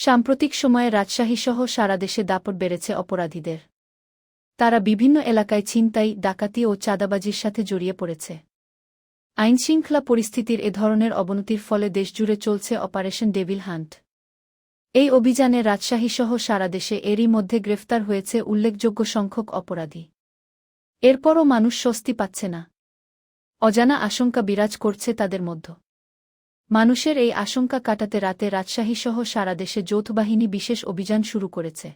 সাম্প্রতিক সময়ে রাজশাহীসহ সারা দেশে দাপট বেড়েছে অপরাধীদের। তারা বিভিন্ন এলাকায় ছিনতাই, ডাকাতি ও চাঁদাবাজির সাথে জড়িয়ে পড়েছে। আইনশৃঙ্খলা পরিস্থিতির এ ধরনের অবনতির ফলে দেশজুড়ে চলছে অপারেশন ডেভিল হান্ট। এই অভিযানে রাজশাহীসহ সারা দেশে এরই মধ্যে গ্রেফতার হয়েছে উল্লেখযোগ্য সংখ্যক অপরাধী। এরপরও মানুষ স্বস্তি পাচ্ছে না। অজানা আশঙ্কা বিরাজ করছে তাদের মধ্য। মানুষের এই আশঙ্কা কাটাতে রাতে রাজশাহীসহ সারা দেশে যৌথবাহিনী বিশেষ অভিযান শুরু করেছে।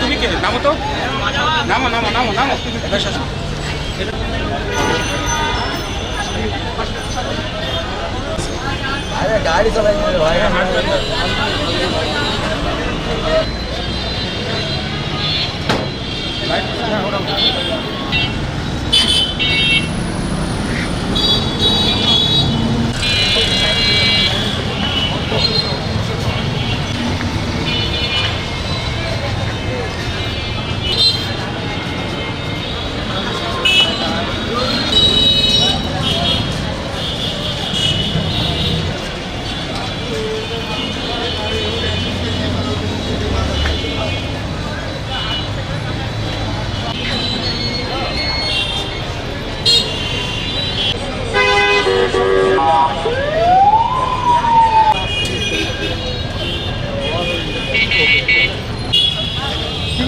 তুমি কে? নামো তো। নামো নামো নামো নামো। আরে গাড়ি চালাই ভাই কি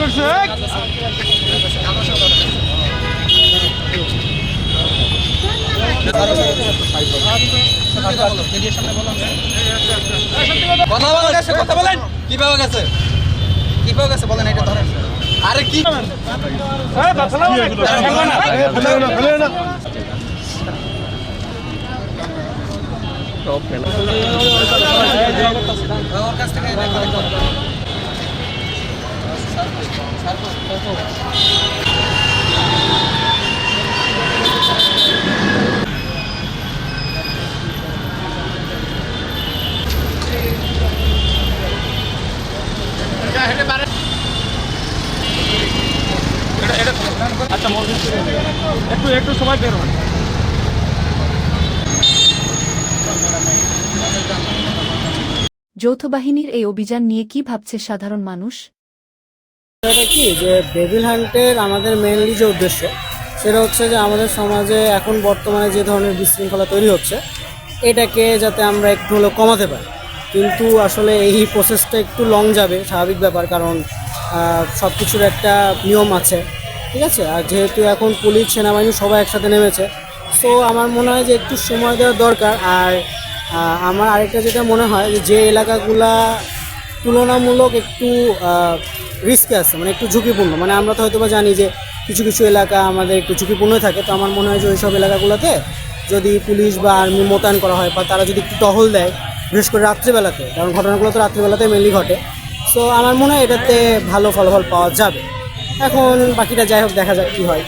করছে কথা বলা গেছে কথা বলেন। কি পাওয়া গেছে? কি পাওয়া গেছে বলেন এটা ধরেন। আরে কি? ওর কাছ থেকে। আচ্ছা বের হন। যৌথবাহিনীর এই অভিযান নিয়ে কি ভাবছে সাধারণ মানুষ? এটা কি? যে ডেভিল হান্টের আমাদের মেনলি যে উদ্দেশ্য, সেটা হচ্ছে যে আমাদের সমাজে এখন বর্তমানে যে ধরনের বিশৃঙ্খলা তৈরি হচ্ছে, এটাকে যাতে আমরা একটু হলেও কমাতে পারি। কিন্তু আসলে এই প্রসেসটা একটু লং যাবে, স্বাভাবিক ব্যাপার, কারণ সব কিছুর একটা নিয়ম আছে, ঠিক আছে? আর যেহেতু এখন পুলিশ, সেনাবাহিনী সবাই একসাথে নেমেছে সো আমার মনে হয় যে একটু সময় দেওয়া দরকার। আর আমার আরেকটা যেটা মনে হয় যে এলাকাগুলা তুলনামূলক একটু রিস্কে আছে মানে একটু ঝুঁকিপূর্ণ। মানে আমরা তো হয়তো বা জানি যে কিছু কিছু এলাকা আমাদের একটু ঝুঁকিপূর্ণ থাকে, তো আমার মনে হয় যে ওইসব এলাকাগুলোতে যদি পুলিশ বা আর্মি মোতায়েন করা হয় বা তারা যদি একটু টহল দেয়, বিশেষ করে রাত্রিবেলাতে, কারণ ঘটনাগুলো তো রাত্রিবেলাতে মেনলি ঘটে সো আমার মনে হয় এটাতে ভালো ফলাফল পাওয়া যাবে। এখন বাকিটা যাই হোক, দেখা যাক কী হয়।